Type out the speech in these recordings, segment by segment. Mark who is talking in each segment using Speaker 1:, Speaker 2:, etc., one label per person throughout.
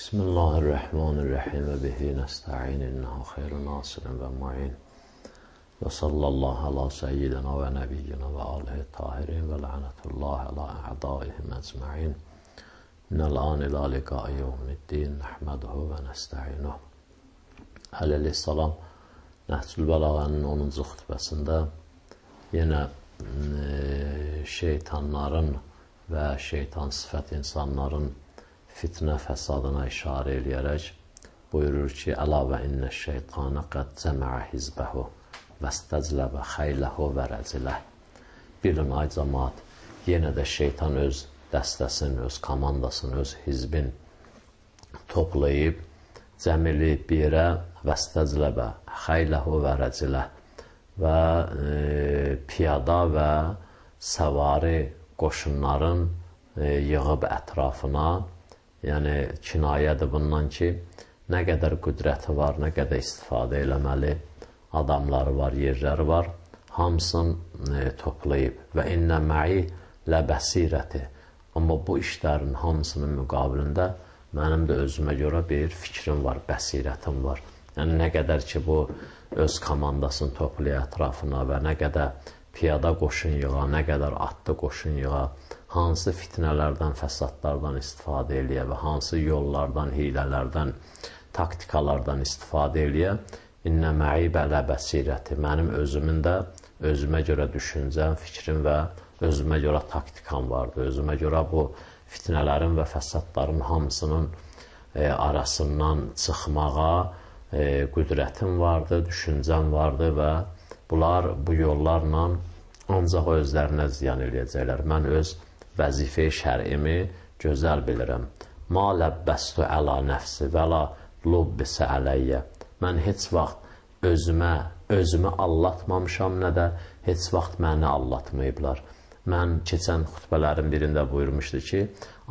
Speaker 1: بسم الله الرحمن الرحيم وبه نستعين إنه خير ناصر ومعين وصلى الله على سيدنا ونبينا وآله الطاهرين ولعنة الله على أعدائهم أجمعين من الآن إلى لقاء يوم الدين نحمده ونستعينه Aleyhisselam Nəhcül Bəlağənin 10-cu xütbəsində yenə e, şeytanların və şeytan sifət insanların fitnə fəsadına işarə eləyərək buyurur ki, əlavə innə şeytanə qəd cəməə hizbəhu və stəcləbə xəyləhu və rəciləh. Bilin, ay cəmaat, yenə də şeytan öz dəstəsini, öz komandasını, öz hizbin toplayıb, cəmilib bir yerə vəstəcləbə xəyləhu və rəcilə və e, piyada və səvari qoşunların e, yığıb ətrafına, yəni kinayədir bundan ki, nə qədər qüdrəti var, nə qədər istifadə eləməli, adamları var, yerləri var, hamısını e, toplayıb və innə mə'i lə bəsirəti. Amma bu işlərin hamısının müqabilində mənim də özümə görə bir fikrim var, bəsirətim var. Yəni nə qədər ki, bu öz komandasını toplaya ətrafına və nə qədər piyada qoşun yığa, nə qədər atlı qoşun yığa, hansı fitnələrdən, fəsadlardan istifadə eləyə və hansı yollardan, hilələrdən, taktikalardan istifadə eləyə, innə mə'i bələ bəsirəti, mənim özümün də özümə görə düşüncəm, fikrim və özümə görə taktikam vardı. Özümə görə bu fitnələrin və fəsadların hamısının e, arasından çıxmağa, e, qüdrətim vardı, düşüncəm vardı və bunlar bu yollarla ancaq özlərinə ziyan eləyəcəklər. Mən öz vəzifə şərimi gözəl bilirəm. Ma ləbbəstu əla nəfsi və la lubbisə ələyyə. Mən heç vaxt özümə, özümü allatmamışam, nə də heç vaxt məni allatmayıblar. Mən keçən xütbələrin birində buyurmuşdu ki,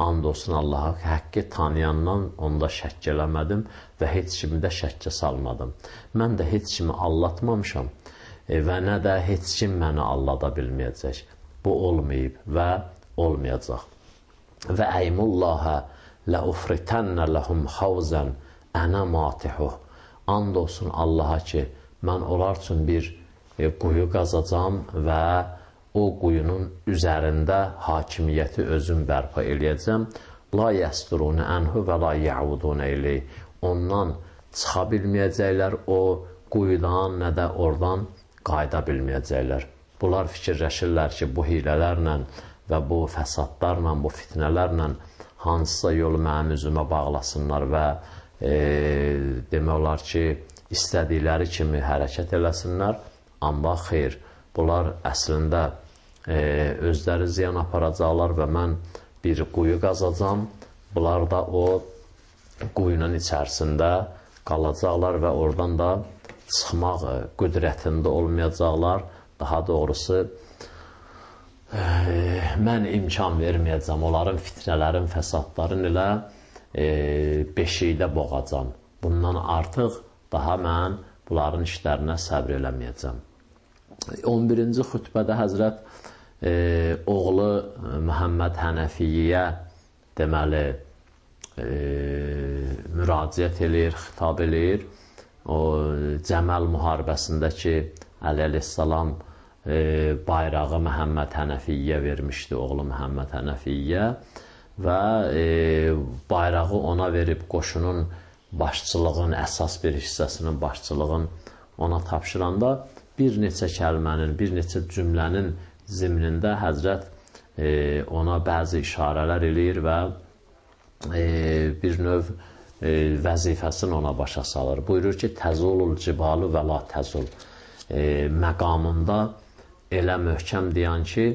Speaker 1: and olsun Allaha həqqi tanıyandan onda şəkk eləmədim və heç kimi də şəkkə salmadım. Mən də heç kimi allatmamışam və nə də heç kim məni allada bilməyəcək. Bu olmayıb və olmayacaq. Və əymullahə ləufritənnə ləhum xavzən ənə matihuh. And olsun Allaha ki, mən onlar üçün bir e, quyu qazacam və o quyunun üzərində hakimiyyəti özüm bərpa eləyəcəm. La yəsturunu ənhu və la yəudunu eləyir. Ondan çıxa bilməyəcəklər, o quyudan, nə də oradan qayıda bilməyəcəklər. Bunlar fikirləşirlər ki, bu hilələrlə və bu fəsadlarla, bu fitnələrlə hansısa yolu mənim üzümə bağlasınlar və e, demək olar ki, istədikləri kimi hərəkət eləsinlər, amma xeyr, bunlar əslində e, özləri ziyan aparacaqlar və mən bir quyu qazacam. Bunlar da o quyunun içərisində qalacaqlar və oradan da çıxmaq qüdrətində olmayacaqlar. Daha doğrusu e, mən imkan verməyəcəm. Onların fitnələrin, fəsadların ilə e, beşikdə boğacam. Bundan artıq daha mən bunların işlərinə səbr eləməyəcəm. 11-ci xütbədə Həzrət e, oğlu Məhəmməd Hənəfiyyə deməli e, müraciət eləyir, xitab eləyir. O Cəməl müharibəsindəki Əli əleyhissalam e, bayrağı Məhəmməd Hənəfiyyə vermişdi, oğlu Məhəmməd Hənəfiyyə və e, bayrağı ona verib qoşunun başçılığın, əsas bir hissəsinin başçılığın ona tapşıranda bir neçə kəlmənin, bir neçə cümlənin zimnində Həzrət e, ona bəzi işarələr eləyir və e, bir növ e, vəzifəsini ona başa salır. Buyurur ki, təzulul cibalu və la təzul e, məqamında elə möhkəm deyən ki,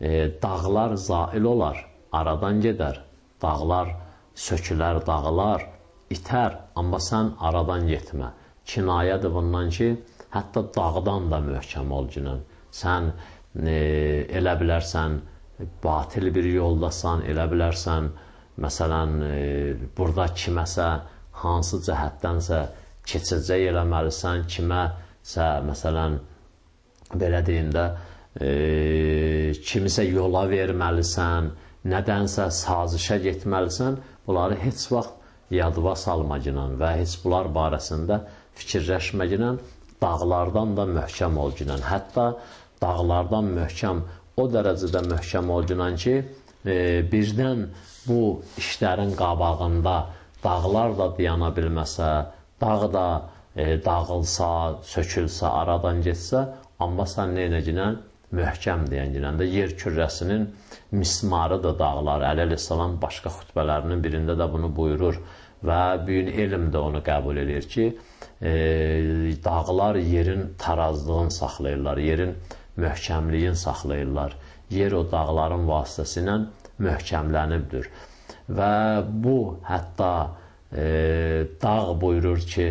Speaker 1: e, dağlar zail olar, aradan gedər, dağlar sökülər, dağlar itər, amma sən aradan getmə. Kinayədir bundan ki, Hətta dağdan da möhkəm ol günən. Sən e, elə bilərsən batil bir yoldasan, elə bilərsən məsələn e, burada kiməsə hansı cəhətdənsə keçəcək eləməlisən, kiməsə məsələn belə deyim də e, kimisə yola verməlisən, nədənsə sazişə getməlisən. Bunları heç vaxt yadıva salmacınan və heç bunlar barəsində fikirləşməcənən dağlardan da möhkəm olcunən. Hətta dağlardan möhkəm o dərəcədə möhkəm olcunən ki, e, birdən bu işlərin qabağında dağlar da dayana bilməsə, dağ da e, dağılsa, sökülsə, aradan getsə, amma sən nə edəcəksən? Möhkəm deyənginən də yer kürrəsinin mismarıdır dağlar. Əli əleyhissalam başqa xutbələrinin birində də bunu buyurur və büyün elm də onu qəbul edir ki, e, dağlar yerin tarazlığını saxlayırlar, yerin möhkəmliyin saxlayırlar. Yer o dağların vasitəsilə möhkəmlənibdir. Və bu hətta e, dağ buyurur ki,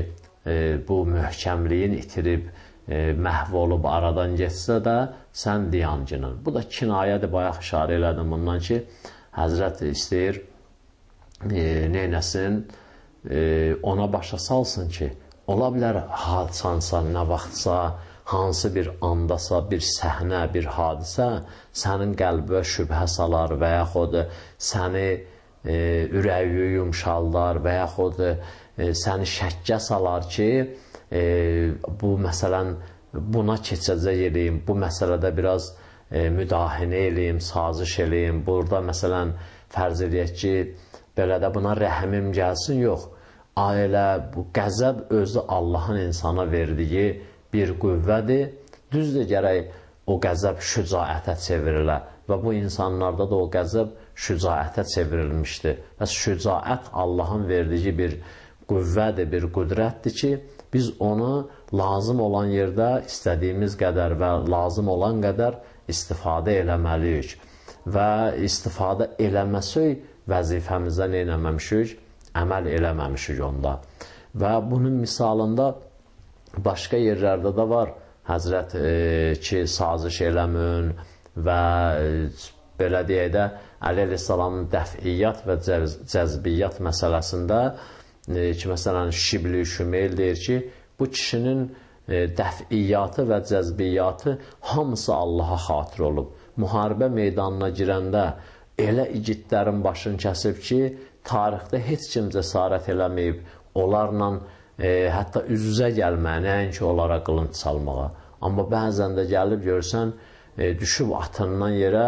Speaker 1: e, bu möhkəmliyin itirib, e, məhv olub aradan getsə də sən diyancının. Bu da kinayədir, bayaq işarə elədim bundan ki, Həzrət istəyir e, neynəsin, e, ona başa salsın ki, ola bilər hadisansa, nə vaxtsa, hansı bir andasa, bir səhnə, bir hadisə sənin qəlbə şübhə salar və yaxud səni e, ürəyi yumşaldar və yaxud e, səni şəkkə salar ki, e, bu məsələn buna keçəcək eləyim, bu məsələdə biraz e, müdahinə eləyim, saziş eləyim. Burada məsələn fərz eləyək ki, belə də buna rəhmim gəlsin, yox. Ailə bu qəzəb özü Allahın insana verdiyi bir qüvvədir. Düzdür gərək o qəzəb şücaətə çevrilə və bu insanlarda da o qəzəb şücaətə çevrilmişdir. Bəs şücaət Allahın verdiyi bir qüvvədir, bir qüdrətdir ki, biz onu lazım olan yerdə istədiyimiz qədər və lazım olan qədər istifadə eləməliyik. Və istifadə eləməsək vəzifəmizə nə eləməmişik? Əməl eləməmişik onda. Və bunun misalında başqa yerlərdə də var. Həzrət e, ki, saziş eləmün və e, belə deyək də Əli əleyhissalamın dəfiyyat və cəz cəzbiyyat məsələsində e, ki, məsələn, Şibli Şümeyl deyir ki, bu kişinin e, dəfiyyatı və cəzbiyyatı hamısı Allaha xatir olub. Müharibə meydanına girəndə elə igidlərin başını kəsib ki, tarixdə heç kim cəsarət eləməyib, onlarla e, hətta üz-üzə gəlməyə, nəinki onlara qılınc salmağa. Amma bəzən də gəlib görsən, e, düşüb atından yerə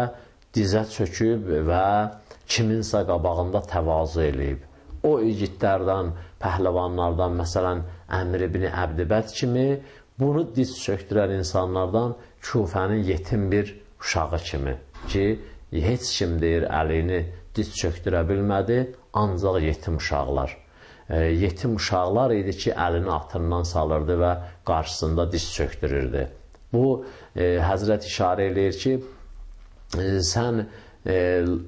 Speaker 1: dizə çöküb və kiminsə qabağında təvazı eləyib o igidlərdən, pəhləvanlardan, məsələn, Əmr ibn Əbdibəd kimi bunu diz çöktürən insanlardan Kufənin yetim bir uşağı kimi ki, heç kim deyir əlini diz çöktürə bilmədi, ancaq yetim uşaqlar. E, yetim uşaqlar idi ki, əlini atından salırdı və qarşısında diz çöktürürdü. Bu, e, Həzrət işarə eləyir ki, e, sən e,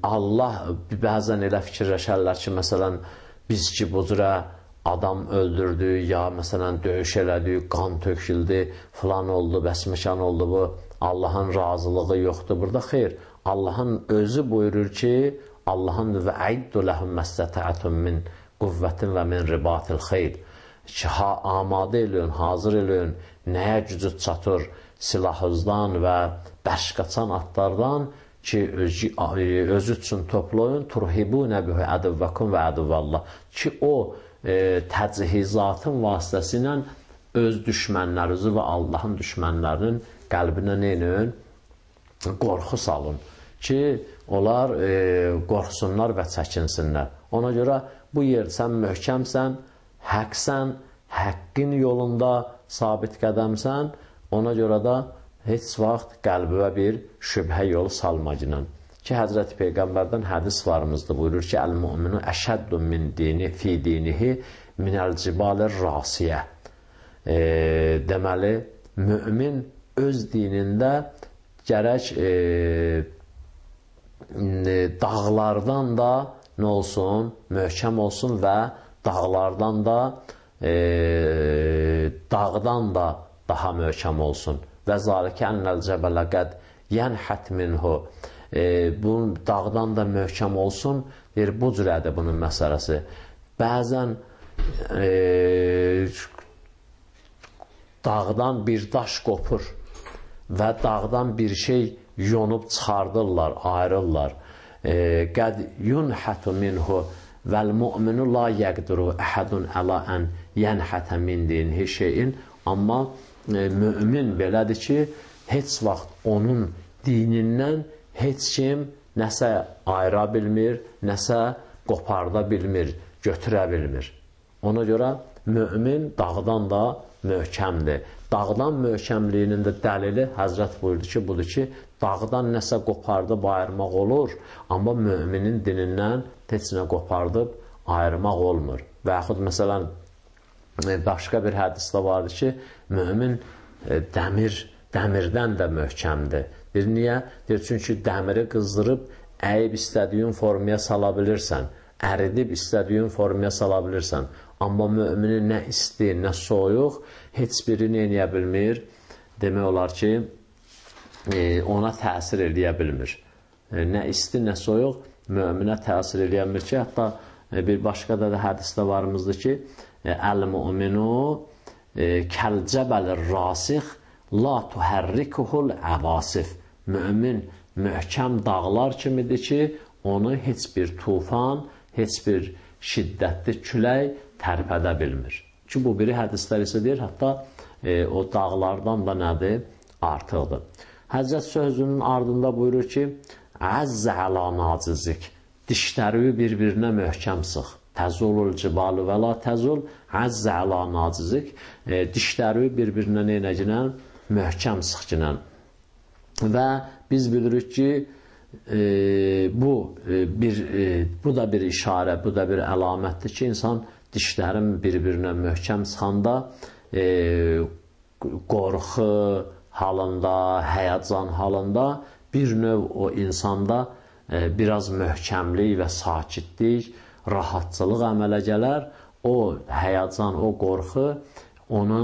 Speaker 1: Allah bəzən elə fikirləşərlər ki, məsələn, biz ki bu cürə adam öldürdük, ya məsələn döyüş elədik, qan töküldü, filan oldu, bəsməkan oldu bu. Allahın razılığı yoxdur burada. Xeyr, Allahın özü buyurur ki, Allahın və əiddu ləhum məstətəətun min qüvvətin və min ribatil xeyr. Ki, ha, amadə eləyin, hazır eləyin, nəyə gücü çatır silahızdan və bəşqaçan atlardan ki, özü, özü üçün toplayın, turhibunə bihi ədəvvəkum və ədəvvəllah. Ki, o e, təcihizatın vasitəsilə öz düşmənlərinizi və Allahın düşmənlərinin qəlbinə neyin? Qorxu salın ki, onlar e, qorxsunlar və çəkinsinlər. Ona görə bu yer sən möhkəmsən, həqsən, həqqin yolunda sabit qədəmsən, ona görə də heç vaxt qəlbivə bir şübhə yolu salmacının. Ki, Həzrəti Peyğəmbərdən hədis varımızdır. Buyurur ki, Əl-müminu əşəddun min dini fi dinihi minəl cibalir rasiyə. E, deməli, mümin öz dinində gərək e, dağlardan da nə olsun, möhkəm olsun və dağlardan da e, dağdan da daha möhkəm olsun. Və zalikə ənəl cəbələ qəd yənhət minhu. E, bu dağdan da möhkəm olsun deyir, bu cürədir bunun məsələsi. Bəzən e, dağdan bir daş qopur və dağdan bir şey yonub çıxardırlar, ayrırlar qəd yunhətu minhu Vəl mu'minu la yəqdiru əhədun əla ən yənhətə min dinihi şeyin. Amma e, mümin belədir ki, heç vaxt onun dinindən heç kim nəsə ayıra bilmir, nəsə qoparda bilmir, götürə bilmir. Ona görə mömin dağdan da möhkəmdir. Dağdan möhkəmliyinin də dəlili Həzrət buyurdu ki, budur ki, dağdan nəsə qopardıb ayırmaq olur, amma müminin dinindən heç nə qopardıb ayırmaq olmur. Və yaxud məsələn, e, başqa bir hədisdə vardır ki, mümin e, dəmir, dəmirdən də möhkəmdir. Bir niyə? Deyir, çünki dəmiri qızdırıb əyib istədiyin formaya sala bilirsən, əridib istədiyin formaya sala bilirsən. Amma müminin nə isti, nə soyuq heç biri nə edə bilmir? Demək olar ki, e, ona təsir eləyə bilmir. E, nə isti, nə soyuq möminə təsir eləyə bilmir ki, hətta e, bir başqa da, da hədisdə varımızdır ki, əl-müminu kəlcəbəlir rasix la tuhərrikuhul əvasif. Mömin möhkəm dağlar kimidir ki, onu heç bir tufan, heç bir şiddətli külək tərpədə bilmir. Ki, bu biri hədislər isə deyir, hətta e, o dağlardan da nədir? Artıqdır. Həzrət sözünün ardında buyurur ki, Əzzə əla nacizik, dişləri bir-birinə möhkəm sıx. Təzulul cibalu və la təzul, əzzə əla nacizik, e, dişləri bir-birinə neynəcinən? Möhkəm sıxcinən. Və biz bilirik ki, e, bu e, bir e, bu da bir işarə, bu da bir əlamətdir ki, insan dişlərim bir-birinə möhkəm çıxanda e, qorxu halında, həyəcan halında bir növ o insanda e, biraz möhkəmlik və sakitlik, rahatçılıq əmələ gələr. O həyəcan, o qorxu onu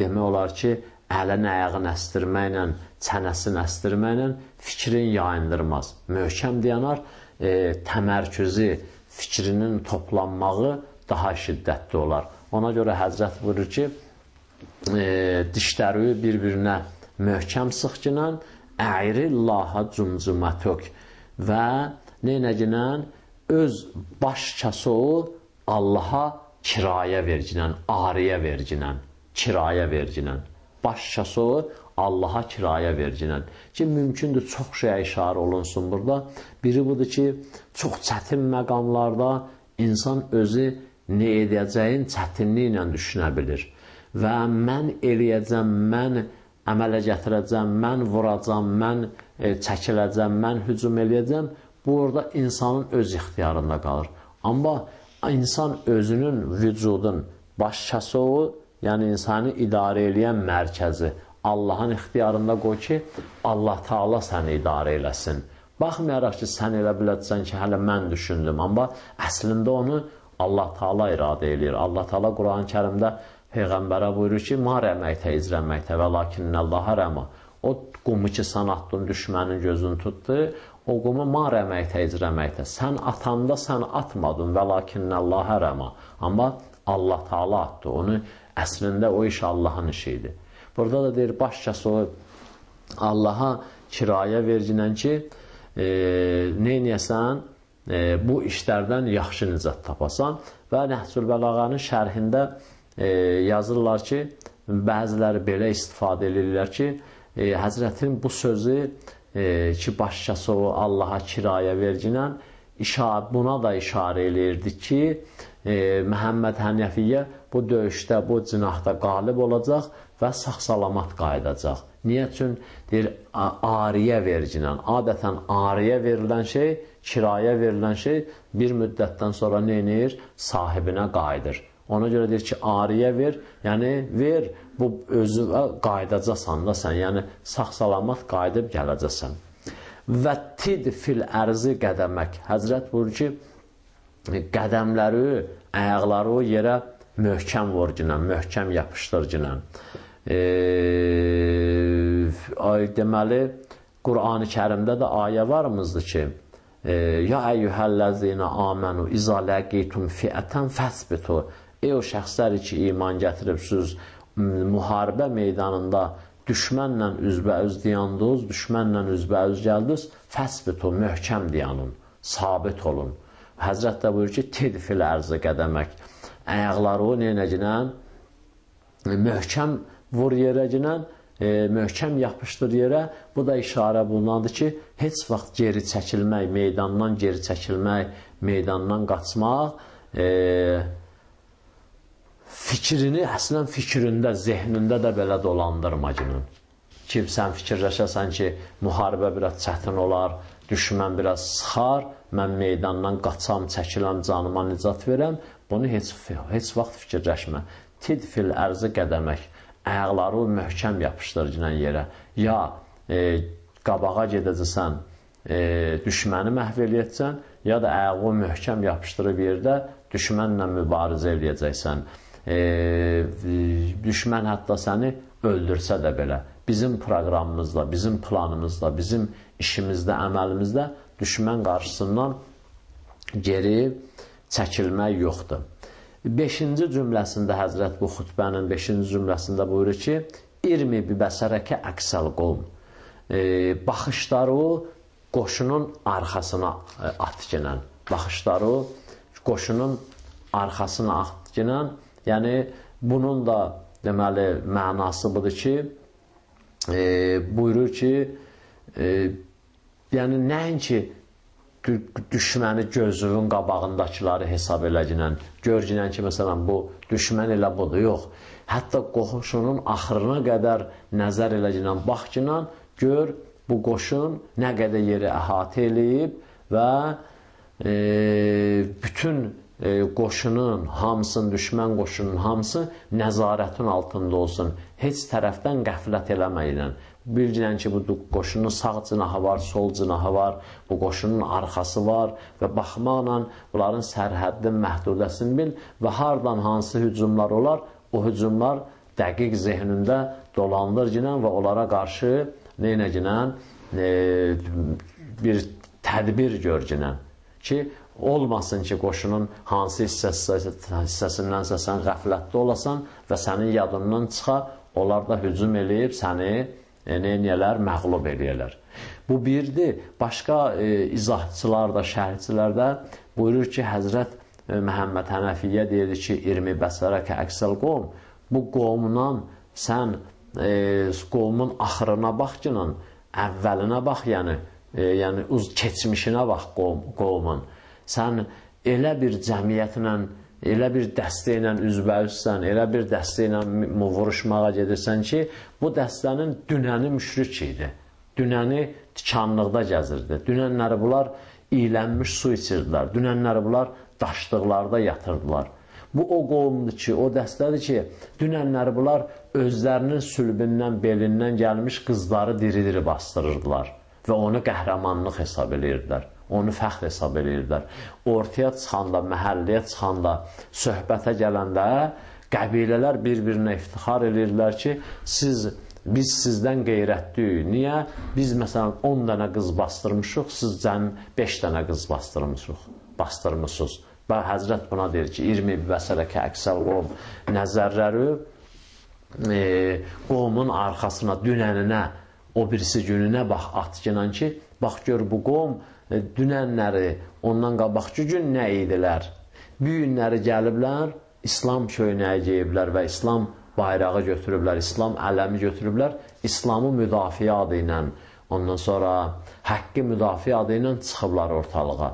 Speaker 1: demək olar ki, əlin ayağını əstirməklə, çənəsini əstirməklə fikrin yayındırmaz. Möhkəm dayanar, e, təmərküzü, fikrinin toplanmağı daha şiddətli olar. Ona görə Həzrət buyurur ki, e, dişləri bir-birinə möhkəm sıxginən, əyrillaha cumcumatök və neynəginən öz baş kəsoğu Allaha kirayə verginən, ariyə verginən, kirayə verginən. Baş kəsoğu Allaha kirayə verginən. Ki, mümkündür, çox şeyə işarə olunsun burada. Biri budur ki, çox çətin məqamlarda insan özü nə edəcəyin çətinliklə düşünə bilir. Və mən eləyəcəm, mən əmələ gətirəcəm, mən vuracam, mən e, çəkiləcəm, mən hücum eləyəcəm. Bu orada insanın öz ixtiyarında qalır. Amma insan özünün, vücudun baş kəsovu, yəni insanı idarə eləyən mərkəzi Allahın ixtiyarında qoy ki, Allah Taala səni idarə eləsin. Baxmayaraq ki, sən elə biləcəksən ki, hələ mən düşündüm, amma əslində onu Allah Taala iradə eləyir. Allah Taala Quran-Kərimdə peyğəmbərə buyurur ki, "Ma rəməktə izrəməktə və lakinnallaha rəma." O qumu ki, sən atdın, düşmənin gözünü tutdu. O qumu ma rəməktə izrəməktə. Sən atanda sən atmadın və lakinnallaha rəma. Amma Allah Taala atdı. Onu əslində o iş Allahın işi idi. Burada da deyir, başçası o Allaha kirayə verginən ki, e, neynəyəsən? E, bu işlərdən yaxşı nicat tapasan və Nəhcül Bəlağanın şərhində e, yazırlar ki, bəziləri belə istifadə edirlər ki, e, Həzrətin bu sözü e, ki, başçası o Allaha kirayə verginən işarə, buna da işarə eləyirdi ki, e, Məhəmməd Hənəfiyyə bu döyüşdə, bu cinahda qalib olacaq və sağ-salamat qayıdacaq. Niyə üçün? Deyir, ariyə verginən. Adətən ariyə verilən şey kirayə verilən şey bir müddətdən sonra nə edir? Sahibinə qayıdır. Ona görə deyir ki, ariyə ver, yəni ver, bu özü qayıdacaqsan da sən, yəni sağ-salamat qayıdıb gələcəksən. Və tid fil ərzi qədəmək. Həzrət buyurur ki, qədəmləri, ayaqları o yerə möhkəm vurginən, möhkəm yapışdırginən. E, deməli, Qur'an-ı Kərimdə də ayə varmızdır ki, Ya əyyuhəlləzinə amənu izə ləqitum fiətən fəsbitu Ey o şəxsləri ki, iman gətiribsiniz, müharibə meydanında düşmənlə üzbəüz diyandınız, düşmənlə üzbəüz gəldiniz, fəsbitu, möhkəm dayanın, sabit olun. Həzrət də buyurur ki, tidfil ərzı qədəmək. Ayaqları o neynəcinən möhkəm vur yerəcinən, e, möhkəm yapışdır yerə. Bu da işarə bulunandır ki, heç vaxt geri çəkilmək, meydandan geri çəkilmək, meydandan qaçmaq, e, fikrini əslən fikrində, zehnində də belə dolandırmacının. Ki, sən fikirləşəsən ki, müharibə biraz çətin olar, düşmən biraz sıxar, mən meydandan qaçam, çəkiləm, canıma nicat verəm, bunu heç, heç vaxt fikirləşmə. Tidfil ərzı qədəmək, ayaqları möhkəm yapışdırıcına yerə, ya e, qabağa gedəcəksən, e, düşməni məhv eləyəcəksən, ya da ayağı möhkəm yapışdırıb yerdə düşmənlə mübarizə eləyəcəksən. E, düşmən hətta səni öldürsə də belə bizim proqramımızda, bizim planımızda, bizim işimizdə, əməlimizdə düşmən qarşısından geri çəkilmək yoxdur. 5-ci cümləsində Həzrət bu xutbənin 5-ci cümləsində buyurur ki, İrmi bi bəsərəkə əksəl qovm. E, baxışları qoşunun arxasına e, atginən. Baxışları qoşunun arxasına atginən. Yəni, bunun da deməli mənası budur ki, e, buyurur ki, e, yəni nəinki düşməni gözünün qabağındakıları hesab eləginən, görginən ki, məsələn, bu düşmən elə budur, yox. Hətta qoşunun axırına qədər nəzər eləginən, baxginən, gör bu qoşun nə qədər yeri əhatə eləyib və e, bütün e, qoşunun hamısının, düşmən qoşunun hamısı nəzarətin altında olsun. Heç tərəfdən qəflət eləməklə. Bilginən ki, bu qoşunun sağ cinahı var, sol cinahı var, bu qoşunun arxası var və baxmaqla bunların sərhəddin məhdudəsini bil və hardan hansı hücumlar olar, o hücumlar dəqiq zehnində dolandırginən və onlara qarşı neynəginən e, bir tədbir görginən ki, Olmasın ki, qoşunun hansı hissəsi, hissəsindənsə sən qəflətdə olasan və sənin yadından çıxa, onlar da hücum eləyib səni neyniyələr, məğlub eləyələr. Bu birdir. Başqa e, izahçılar da, şərhçilər də buyurur ki, Həzrət e, Məhəmməd Hənəfiyyə deyir ki, 20 bəsərəkə əksəl qovm. Bu qovmundan sən e, qovmun axırına bax ki, əvvəlinə bax, yəni, e, yəni uz keçmişinə bax qovm, qovmun sən elə bir cəmiyyətlə, elə bir dəstə ilə üzbəüzsən, elə bir dəstə ilə vuruşmağa gedirsən ki, bu dəstənin dünəni müşrik idi. Dünəni tikanlıqda gəzirdi. Dünənləri bunlar iylənmiş su içirdilər. Dünənləri bunlar daşlıqlarda yatırdılar. Bu o qovumdur ki, o dəstədir ki, dünənləri bunlar özlərinin sülbündən, belindən gəlmiş qızları diri-diri bastırırdılar və onu qəhrəmanlıq hesab edirdilər onu fəxr hesab edirdilər. Ortaya çıxanda, məhəlləyə çıxanda, söhbətə gələndə qəbilələr bir-birinə iftixar edirdilər ki, siz biz sizdən qeyrətliyik. Niyə? Biz məsələn 10 dənə qız bastırmışıq, siz cəm 5 dənə qız bastırmışıq, bastırmısınız. Və Həzrət buna deyir ki, 20 vəsələkə əksəl qovm nəzərləri e, qovmun arxasına, dünəninə, o birisi gününə bax atgınan ki, bax gör bu qovm E, dünənləri, ondan qabaqçı gün nə idilər? Bu günləri gəliblər, İslam köynəyi geyiblər və İslam bayrağı götürüblər, İslam ələmi götürüblər, İslamı müdafiə adı ilə, ondan sonra həqqi müdafiə adı ilə çıxıblar ortalığa.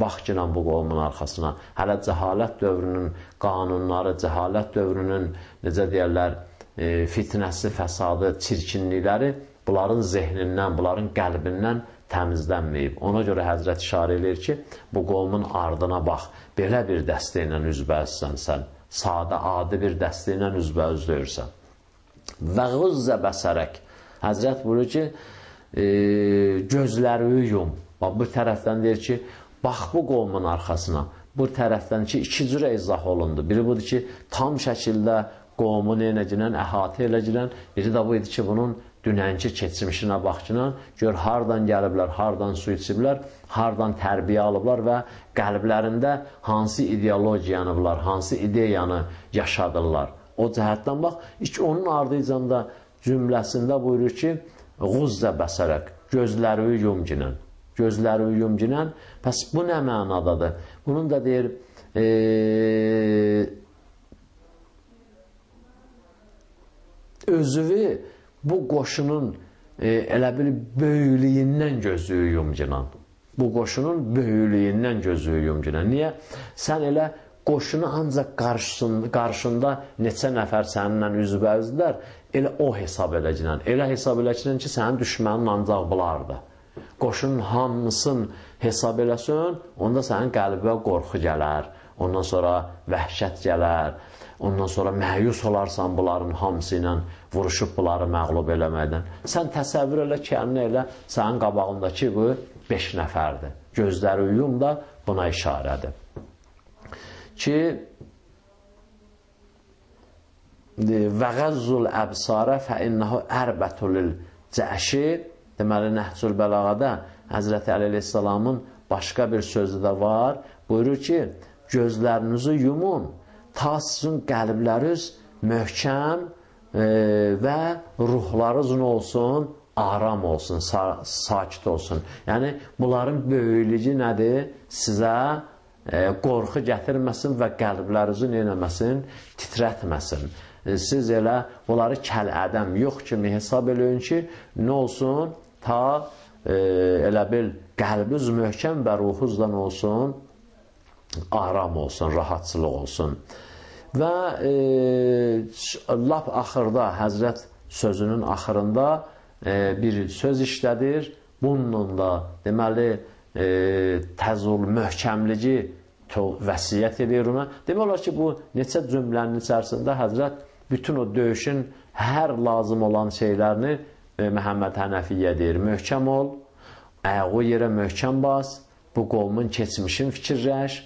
Speaker 1: Bax ki, bu qovmun arxasına. Hələ cəhalət dövrünün qanunları, cəhalət dövrünün, necə deyərlər, e, fitnəsi, fəsadı, çirkinlikləri bunların zehnindən, bunların qəlbindən təmizlənməyib. Ona görə Həzrət işarə edir ki, bu qovmun ardına bax, belə bir dəstə ilə üzbəüzsən sən, sadə, adi bir dəstə ilə üzbəüz deyirsən. Və qızzə bəsərək, Həzrət buyurur ki, e, gözləri yum. Bax, bu tərəfdən deyir ki, bax bu qovmun arxasına. Bu tərəfdən ki, iki cürə izah olundu. Biri budur ki, tam şəkildə qovmu neynəcilən, əhatə eləcilən. Biri də bu idi ki, bunun dünənki keçmişinə baxcına gör hardan gəliblər, hardan su içiblər, hardan tərbiyə alıblar və qəlblərində hansı ideologiyanı bunlar, hansı ideyanı yaşadırlar. O cəhətdən bax, ilk onun ardıcında cümləsində buyurur ki, Quzzə bəsərək, gözləri yumginən. gözləri yumginən. Pəs bu nə mənadadır? Bunun da deyir, e, özüvü bu qoşunun e, elə bil böyüklüyündən gözlüyü yumginan. Bu qoşunun böyüklüyündən gözlüyü yumginan. Niyə? Sən elə qoşunu ancaq qarşısında, qarşında neçə nəfər səninlə üzbəüzdər, elə o hesab eləcəkən. Elə hesab eləcəkən ki, sənin düşmənin ancaq bulardır. Qoşunun hamısın hesab eləsən, onda sənin qəlbə qorxu gələr, ondan sonra vəhşət gələr, ondan sonra məyus olarsan bunların hamısı ilə vuruşub bunları məğlub eləməkdən. Sən təsəvvür elə ki, əmin elə sənin qabağındakı bu 5 nəfərdir. Gözləri uyum da buna işarədir ki və qəzzul əbsarə fə innəhu ərbətulil cəşi deməli Nəhcül Bəlağada Həzrəti Əli Aleyhisselamın başqa bir sözü də var. Buyurur ki, gözlərinizi yumun, ta sizin qəlbləriniz möhkəm e, və ruhlarınız olsun? Aram olsun, sa sakit olsun. Yəni, bunların böyüklüyü nədir? Sizə e, qorxu gətirməsin və qəlblərinizi neynəməsin? Titrətməsin. E, siz elə bunları kəl-ədəm yox kimi hesab eləyin ki, nə olsun? Ta e, elə bil qəlbiniz möhkəm və ruhunuzdan olsun, aram olsun, rahatçılıq olsun. Və e, lap axırda, Həzrət sözünün axırında e, bir söz işlədir. Bununla da deməli, e, təzul, möhkəmlici vəsiyyət edir ona. Demək olar ki, bu neçə cümlənin içərisində Həzrət bütün o döyüşün hər lazım olan şeylərini e, Məhəmməd Hənəfiyyə deyir. Möhkəm ol, ayağı yerə möhkəm bas, bu qovmun keçmişin fikirləş,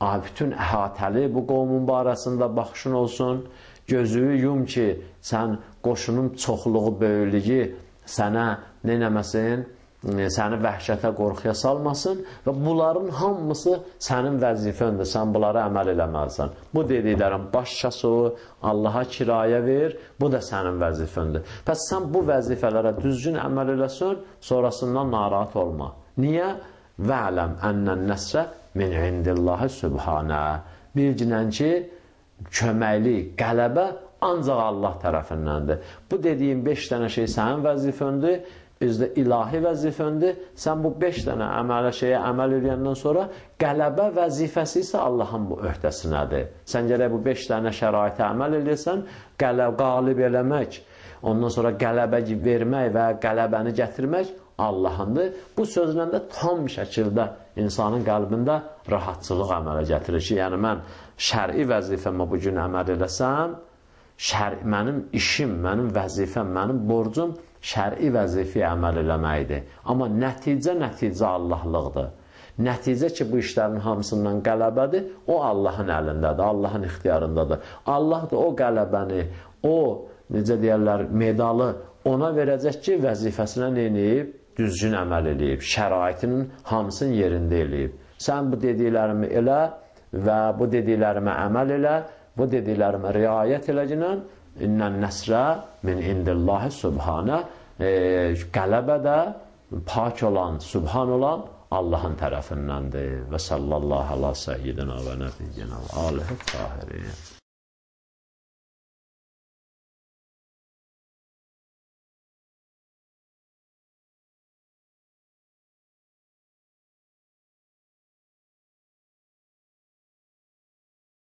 Speaker 1: bütün əhatəli bu qovmun barəsində baxışın olsun, gözüyü yum ki, sən qoşunun çoxluğu, böyüklüyü sənə neynəməsin, səni vəhşətə, qorxuya salmasın və bunların hamısı sənin vəzifəndir. Sən bunlara əməl eləməlisən. Bu dediklərin başçası o, Allaha kirayə ver, bu da sənin vəzifəndir. Pəs sən bu vəzifələrə düzgün əməl eləsən, sonrasından narahat olma. Niyə? Vələm ənnən nəsrə min indillahi sübhanə. Bilginən ki, köməkli, qələbə ancaq Allah tərəfindəndir. Bu dediyim 5 dənə şey sənin vəzifəndir özdə ilahi vəzifəndir. Sən bu 5 dənə əmələ şeyə əməl edəndən sonra qələbə vəzifəsi isə Allahın bu öhdəsinədir. Sən gərək bu 5 dənə şəraitə əməl edəsən, qələb qalib eləmək, ondan sonra qələbə vermək və qələbəni gətirmək Allahındır. Bu sözlə də tam şəkildə insanın qəlbində rahatçılıq əmələ gətirir ki, yəni mən şəri vəzifəmə bu gün əməl eləsəm, şər mənim işim, mənim vəzifəm, mənim borcum şəri vəzifəyə əməl eləməkdir. Amma nəticə nəticə Allahlıqdır. Nəticə ki, bu işlərin hamısından qələbədir, o Allahın əlindədir, Allahın ixtiyarındadır. Allah da o qələbəni, o, necə deyərlər, medalı ona verəcək ki, vəzifəsinə neyib? Düzgün əməl eləyib, şəraitinin hamısını yerində eləyib. Sən bu dediklərimi elə və bu dediklərimə əməl elə, bu dediklərimə riayət eləcəkən, İnnən nəsrə min indillahi subhanə e, qələbə də pak olan, subhan olan Allahın tərəfindəndir. Və sallallahu ala səyyidina və nəbiyyina və alihi tahirin.